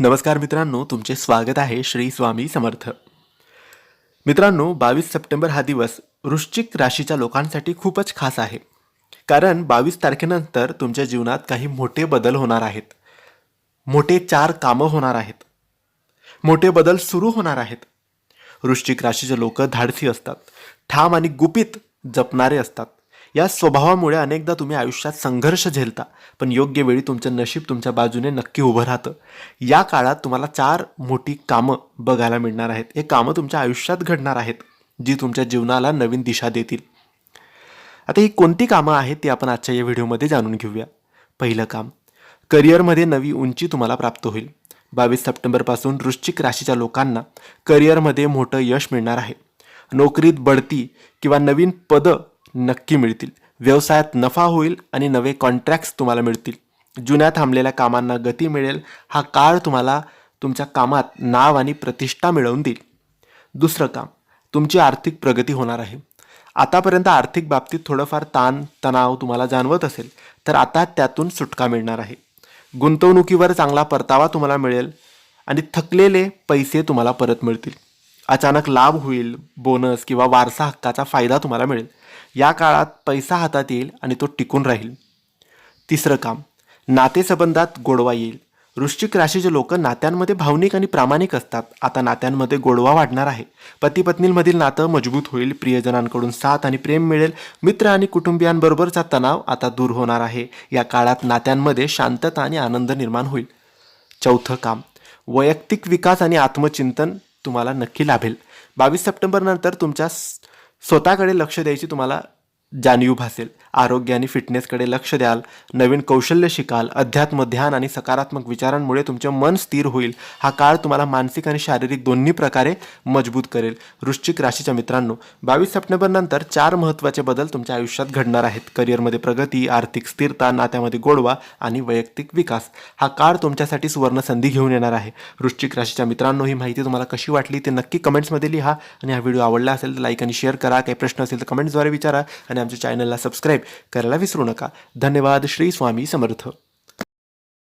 नमस्कार मित्रांनो तुमचे स्वागत आहे श्री स्वामी समर्थ. मित्रांनो बावीस सप्टेंबर हा दिवस वृश्चिक राशीच्या लोकांसाठी खूपच खास आहे. कारण बावीस तारखेनंतर तुमच्या जीवनात काही मोठे बदल होणार आहेत. मोठे चार कामं होणार आहेत. मोठे बदल सुरू होणार आहेत. वृश्चिक राशीचे लोक धाडसी असतात. ठाम आणि गुपित जपणारे असतात. या स्वभावामुळे अनेकदा तुम्ही आयुष्यात संघर्ष झेलता पण योग्य वेळी तुमचं नशीब तुमच्या बाजूने नक्की उभं राहतं. या काळात तुम्हाला चार मोठी कामं बघायला मिळणार आहेत. हे कामं तुमच्या आयुष्यात घडणार आहेत जी तुमच्या जीवनाला नवीन दिशा देतील. आता ही कोणती कामं आहेत ती आपण आजच्या या व्हिडिओमध्ये जाणून घेऊया. पहिलं काम करिअरमध्ये नवी उंची तुम्हाला प्राप्त होईल. बावीस सप्टेंबरपासून वृश्चिक राशीच्या लोकांना करिअरमध्ये मोठं यश मिळणार आहे. नोकरीत बढती किंवा नवीन पदं नक्की मिळतील. व्यवसायात नफा होईल आणि नवे कॉन्ट्रॅक्ट्स तुम्हाला मिळतील. जुन्या थांबलेल्या कामांना गती मिळेल. हा काळ तुम्हाला तुमच्या कामात नाव आणि प्रतिष्ठा मिळवून देईल. दुसरं काम तुमची आर्थिक प्रगती होणार आहे. आतापर्यंत आर्थिक बाबतीत थोडंफार ताण तणाव तुम्हाला जाणवत असेल तर आता त्यातून सुटका मिळणार आहे. गुंतवणुकीवर चांगला परतावा तुम्हाला मिळेल आणि थकलेले पैसे तुम्हाला परत मिळतील. अचानक लाभ होईल बोनस किंवा वारसा हक्काचा फायदा तुम्हाला मिळेल. या काळात पैसा हातात येईल आणि तो टिकून राहील. तिसरं काम नातेसंबंधात गोडवा येईल. वृश्चिक राशीचे लोक नात्यांमध्ये भावनिक आणि प्रामाणिक असतात. आता नात्यांमध्ये गोडवा वाढणार आहे. पती पत्नींमधील नातं मजबूत होईल प्रियजनांकडून साथ आणि प्रेम मिळेल मित्र आणि कुटुंबियांबरोबरचा तणाव आता दूर होणार आहे. या काळात नात्यांमध्ये शांतता आणि आनंद निर्माण होईल. चौथं काम वैयक्तिक विकास आणि आत्मचिंतन तुम्हाला नक्की लाभेल. बावीस सप्टेंबरनंतर तुमच्या स्वतःकडे लक्ष द्यायची तुम्हाला जाणीव भासेल आरोग्य आणि फिटनेसकडे लक्ष द्याल नवीन कौशल्य शिकाल अध्यात्म ध्यान आणि सकारात्मक विचारांमुळे तुमचे मन स्थिर होईल. हा काळ तुम्हाला मानसिक आणि शारीरिक दोन्ही प्रकारे मजबूत करेल. वृश्चिक राशीच्या मित्रांनो बावीस सप्टेंबरनंतर चार महत्त्वाचे बदल तुमच्या आयुष्यात घडणार आहेत. करिअरमध्ये प्रगती आर्थिक स्थिरता नात्यामध्ये गोडवा आणि वैयक्तिक विकास. हा काळ तुमच्यासाठी सुवर्णसंधी घेऊन येणार आहे. वृश्चिक राशीच्या मित्रांनो ही माहिती तुम्हाला कशी वाटली ते नक्की कमेंट्समध्ये लिहा. आणि हा व्हिडिओ आवडला असेल तर लाईक आणि शेअर करा. काही प्रश्न असेल तर कमेंट्सद्वारे विचारा. आणि आणि आमच्या चॅनलला सबस्क्राईब करायला विसरू नका. धन्यवाद. श्री स्वामी समर्थ.